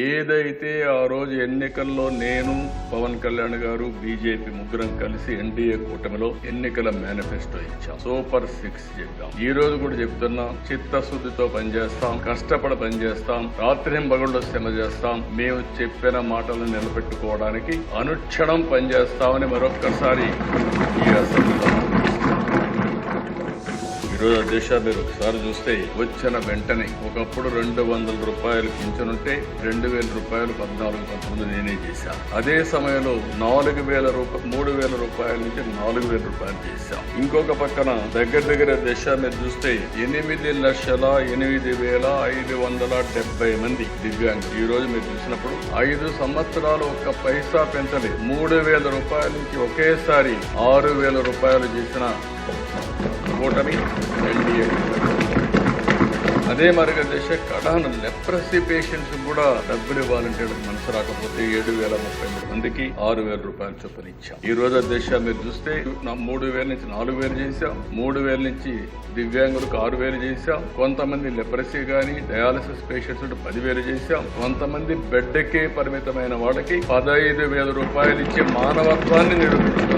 ఏదైతే ఆ రోజు ఎన్నికల్లో నేను పవన్ కళ్యాణ్ గారు బీజేపీ ముగ్గురం కలిసి ఎన్డీఏ కూటమిలో ఎన్నికల మేనిఫెస్టో ఇచ్చాం. సూపర్ సిక్స్ చెప్పాం. ఈ రోజు కూడా చెప్తున్నాం చిత్తశుద్ధితో పనిచేస్తాం కష్టపడి పనిచేస్తాం రాత్రి పగళ్ళు శ్రమ చేస్తాం. మేము చెప్పిన మాటలను నిలబెట్టుకోవడానికి అనుక్షణం పనిచేస్తామని మరొక్కసారి ఈ అసెంబ్లీలో ఈరోజు అధ్యక్ష మీరు ఒకసారి చూస్తే వచ్చిన వెంటనే ఒకప్పుడు రెండు వందల రూపాయలు పింఛనుంటే రెండు వేల రూపాయలు పద్నాలుగు పంతొమ్మిది నేనే చేశాను అదే సమయంలో నాలుగు వేల రూపాయలు మూడు వేల రూపాయల నుంచి నాలుగు వేల రూపాయలు చేశాం. ఇంకొక పక్కన దగ్గర దగ్గర దశ మీరు చూస్తే ఎనిమిది లక్షల ఎనిమిది వేల ఐదు వందల డెబ్బై మంది దివ్యాంగులు. ఈ రోజు మీరు చూసినప్పుడు ఐదు సంవత్సరాలు ఒక్క పైసా పెంచలేదు మూడు వేల రూపాయల నుంచి ఒకేసారి ఆరు వేల రూపాయలు చేసిన కూటమి ఎన్డీఏ. అదే మరిగా దశ కడాన లెప్రసీ పేషెంట్స్ కూడా డబ్బులు ఇవ్వాలంటే మనసు రాకపోతే ఏడు వేల ముప్పై మూడు మందికి ఆరు వేల రూపాయలు చొప్పున ఇచ్చాం ఈ రోజు దశ మీరు చూస్తే మూడు వేల నుంచి నాలుగు వేలు చేశాం. మూడు వేల నుంచి దివ్యాంగులకు ఆరు వేలు చేశాం. కొంతమంది లెప్రసీ గాని డయాలసిస్ పేషెంట్స్ పదివేలు చేశాం. కొంతమంది బెడ్కే పరిమితమైన వాళ్ళకి పదహైదు వేల రూపాయలు ఇచ్చే మానవత్వాన్ని నిరూపించుకున్నాం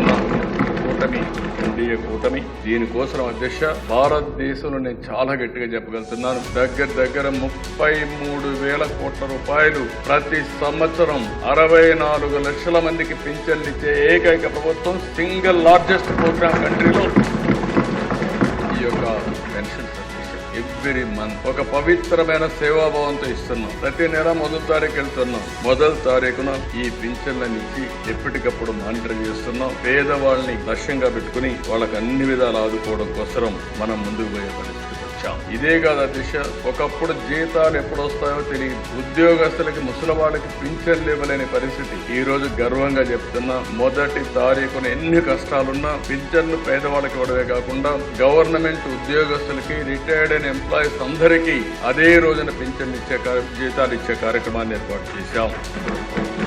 కూటమి ఎన్డీఏ కూటమి దీనికోసం అధ్యక్ష భారతదేశంలో నేను చాలా గట్టిగా చెప్పగలుగుతున్నాను. దగ్గర దగ్గర ముప్పై మూడు వేల కోట్ల రూపాయలు ప్రతి సంవత్సరం అరవై నాలుగు లక్షల మందికి పింఛన్లు ఇచ్చే ఏకైక ప్రభుత్వం సింగిల్ లార్జెస్ట్ ప్రోగ్రామ్ కంట్రీలో. ఈ యొక్క పెన్షన్ ఎవ్రీ మంత్. ఒక పవిత్రమైన సేవాభావంతో ఇస్తున్నాం. ప్రతి నెల మొదటి తారీఖు వెళ్తున్నాం. మొదటి తారీఖున ఈ పింఛన్లను ఇచ్చి ఎప్పటికప్పుడు మానిటర్ చేస్తున్నాం. పేదవాళ్ళని లక్ష్యంగా పెట్టుకుని వాళ్ళకి అన్ని విధాలు ఆదుకోవడం కోసం మనం ముందుకు పోయే వచ్చాం ఇదే కాదు దిశ. ఒకప్పుడు జీతాలు ఎప్పుడు వస్తాయో తెలియదు. ఉద్యోగస్తులకి ముసలి వాళ్ళకి పింఛన్లు ఇవ్వలేని పరిస్థితి. ఈ రోజు గర్వంగా చెప్తున్నా మొదటి తారీఖున ఎన్ని కష్టాలున్నా పింఛన్లు పేదవాళ్ళకి ఇవ్వడమే కాకుండా గవర్నమెంట్ ఉద్యోగస్తులకి రిటైర్డ్ అయిన ఎంప్లాయీస్ అందరికీ అదే రోజున పింఛన్లు ఇచ్చే కార్య- జీతాలు ఇచ్చే కార్యక్రమాన్ని ఏర్పాటు చేశాం.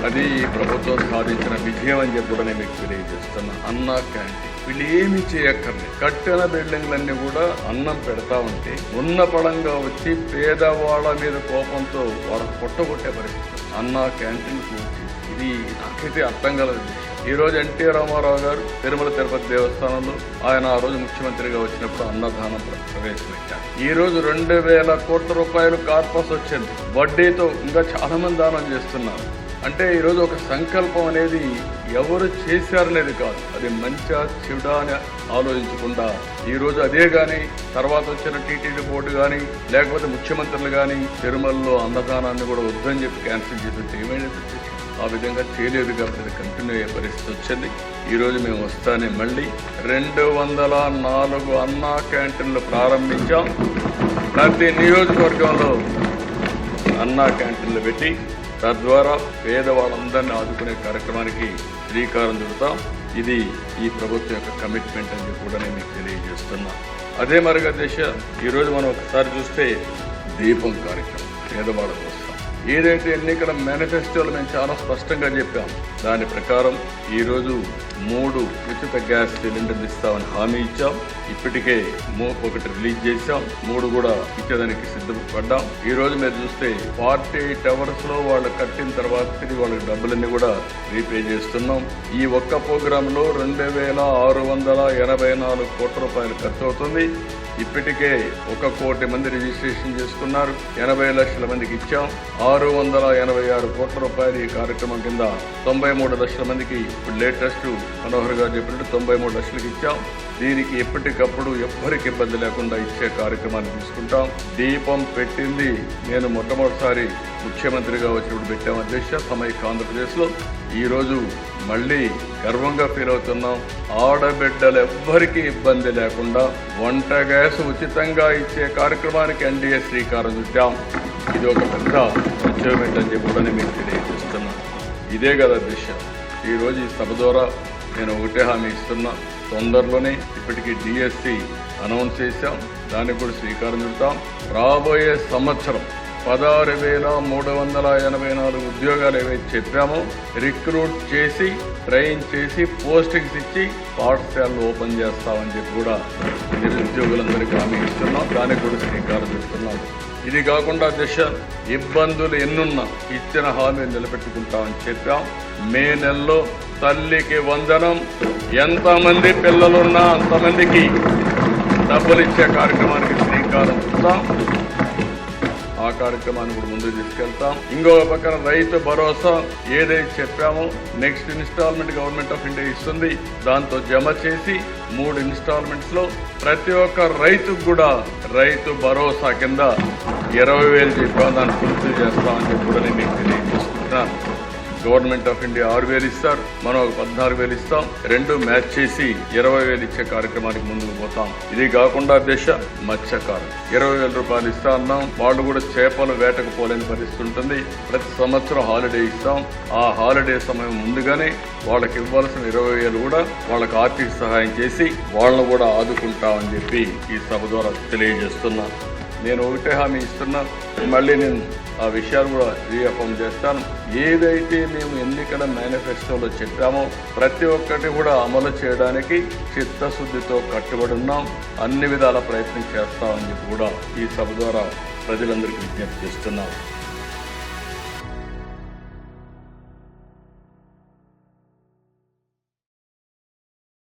అది ఈ ప్రభుత్వం సాధించిన విజయం అని చెప్పి కూడా నేను మీకు తెలియజేస్తున్నా. అన్నా క్యాంటీన్. వీళ్ళు ఏమి చేయక్కర్లేదు కట్టిన బిల్డింగ్లన్నీ కూడా అన్నం పెడతా ఉంటే ఉన్న పడంగా వచ్చి పేదవాళ్ళ మీద కోపంతో వాళ్ళకు పొట్టగొట్టే పరిస్థితి. అన్న క్యాంటీన్ కూర్చి ఇది నాకైతే అర్థం కలదు. ఈ రోజు ఎన్టీ రామారావు గారు తిరుమల తిరుపతి దేవస్థానంలో ఆయన ఆ రోజు ముఖ్యమంత్రిగా వచ్చినప్పుడు అన్నదానం ప్రవేశపెట్టారు. ఈ రోజు రెండు వేల కోట్ల రూపాయలు కార్పస్ వచ్చింది. వడ్డీతో ఇంకా చాలా మంది దానం చేస్తున్నారు. అంటే ఈరోజు ఒక సంకల్పం అనేది ఎవరు చేశారనేది కాదు. అది మంచా చెడా అని ఆలోచించకుండా ఈరోజు అదే కానీ తర్వాత వచ్చిన టీటీడీ బోర్డు కానీ లేకపోతే ముఖ్యమంత్రులు కానీ తిరుమలలో అన్నదానాన్ని కూడా వద్దని చెప్పి క్యాన్సిల్ చేసి ఏమైనా ఆ విధంగా చేయలేదు కాబట్టి కంటిన్యూ అయ్యే పరిస్థితి వచ్చింది. ఈరోజు మేము వస్తానే మళ్ళీ రెండు వందల నాలుగు అన్నా క్యాంటీన్లు ప్రారంభించాం. ప్రతి నియోజకవర్గంలో అన్నా క్యాంటీన్లు పెట్టి తద్వారా పేదవాళ్ళందరినీ ఆదుకునే కార్యక్రమానికి శ్రీకారం చుడతాం. ఇది ఈ ప్రభుత్వం యొక్క కమిట్మెంట్ అని కూడా నేను మీకు తెలియజేస్తున్నా. అదే మరుగా దిశ ఈరోజు మనం ఒకసారి చూస్తే దీపం కార్యక్రమం పేదవాళ్ళ కోసం. ఏదైతే ఎన్నికల మేనిఫెస్టోలో మేము చాలా స్పష్టంగా చెప్పాం దాని ప్రకారం ఈరోజు మూడు ఉచిత గ్యాస్ సిలిండర్లు ఇస్తామని హామీ ఇచ్చాం. ఇప్పటికే ఒకటి రిలీజ్ చేశాం. మూడు కూడా ఇచ్చేదానికి సిద్ధపడ్డాం. ఈ రోజు మీరు చూస్తే ఫార్టీ ఎయిట్ అవర్స్లో వాళ్ళు కట్టిన తర్వాత తిరిగి వాళ్ళకి డబ్బులన్నీ కూడా రీపే చేస్తున్నాం. ఈ ఒక్క ప్రోగ్రామ్లో రెండు వేల ఆరు వందల ఎనభై నాలుగు కోట్ల రూపాయలు ఖర్చు అవుతుంది. ఇప్పటికే ఒక కోటి మంది రిజిస్ట్రేషన్ చేసుకున్నారు. ఎనభై లక్షల మందికి ఇచ్చాం. ఆరు వందల ఎనభై ఆరు కోట్ల రూపాయలు ఈ కార్యక్రమం కింద తొంభై మూడు లక్షల మందికి ఇప్పుడు లేటెస్ట్ మనోహర్ గారు చెప్పినట్టు తొంభై మూడు లక్షలకి ఇచ్చాం. దీనికి ఎప్పటికప్పుడు ఎవ్వరికి ఇబ్బంది లేకుండా ఇచ్చే కార్యక్రమాన్ని తీసుకుంటాం. దీపం పెట్టింది నేను మొట్టమొదటిసారి ముఖ్యమంత్రిగా వచ్చినప్పుడు పెట్టాం అధ్యక్ష. సమైక్య ఆంధ్రప్రదేశ్లో ఈరోజు మళ్ళీ గర్వంగా ఫీల్ అవుతున్నాం. ఆడబిడ్డలు ఎవ్వరికీ ఇబ్బంది లేకుండా వంట గ్యాస్ ఉచితంగా ఇచ్చే కార్యక్రమానికి ఎన్డీఏ శ్రీకారం చుట్టాం. ఇది ఒక పెద్ద అచీవ్మెంట్ అని చెప్పి కూడా నేను మీకు తెలియజేస్తున్నాను ఇదే కదా దిశ ఈరోజు ఈ సభ ద్వారా నేను ఒకటే హామీ ఇస్తున్నా. తొందరలోనే ఇప్పటికీ డిఎస్సి అనౌన్స్ చేశాం. దానికి కూడా శ్రీకారం చుట్టాం రాబోయే సంవత్సరం పదహారు వేల మూడు వందల ఎనభై నాలుగు ఉద్యోగాలు ఏవైతే చెప్పామో రిక్రూట్ చేసి ట్రైన్ చేసి పోస్టింగ్స్ ఇచ్చి పాఠశాలలు ఓపెన్ చేస్తామని చెప్పి కూడా నిరుద్యోగులందరికీ హామీ ఇస్తున్నాం. దానికి కూడా శ్రీకారం చుడుతున్నాం ఇది కాకుండా దిశ ఇబ్బందులు ఎన్నున్నా ఇచ్చిన హామీ నిలబెట్టుకుంటామని చెప్పాం. మే నెలలో తల్లికి వందనం ఎంతమంది పిల్లలున్నా అంతమందికి డబ్బులు ఇచ్చే కార్యక్రమానికి శ్రీకారం చుడతాం ఆ కార్యక్రమాన్ని కూడా ముందుకు తీసుకెళ్తాం. ఇంకో పక్కన రైతు భరోసా ఏదైతే చెప్పామో next instalment government of India ఇస్తుంది. దాంతో జమ చేసి మూడు ఇన్స్టాల్మెంట్స్లో ప్రతి ఒక్క రైతుకు కూడా రైతు భరోసా కింద ఇరవై వేలు చెప్పాం దాన్ని పూర్తి చేస్తామని చెప్పి కూడా నేను మీకు తెలియజేస్తున్నాను. గవర్నమెంట్ ఆఫ్ ఇండియా ఆరు వేలు ఇస్తారు. మనం ఒక పద్నాలుగు వేలు ఇస్తాం. రెండు మ్యాచ్ చేసి ఇరవై వేలు ఇచ్చే కార్యక్రమానికి ముందుకు పోతాం. ఇది కాకుండా దేశ మత్స్యకారు ఇరవై వేల రూపాయలు ఇస్తా అన్నాం. వాళ్ళు కూడా చేపలు వేటకు పోలేని పరిస్థితి ఉంటుంది. ప్రతి సంవత్సరం హాలిడే ఇస్తాం. ఆ హాలిడే సమయం ముందుగానే వాళ్ళకి ఇవ్వాల్సిన ఇరవై వేలు కూడా వాళ్ళకి ఆర్థిక సహాయం చేసి వాళ్ళను కూడా ఆదుకుంటామని చెప్పి ఈ సభ ద్వారా తెలియజేస్తున్నా. నేను ఒకటే హామీ ఇస్తున్నా. మళ్ళీ నేను ఆ విషయాలు కూడా రీఅఫర్మ్ చేస్తాను. ఏదైతే మేము ఎన్నికల మేనిఫెస్టోలో చెప్పామో ప్రతి ఒక్కటి కూడా అమలు చేయడానికి చిత్తశుద్ధితో కట్టుబడి ఉన్నాం. అన్ని విధాల ప్రయత్నం చేస్తామని చెప్పి కూడా ఈ సభ ద్వారా ప్రజలందరికీ విజ్ఞప్తి చేస్తున్నాం.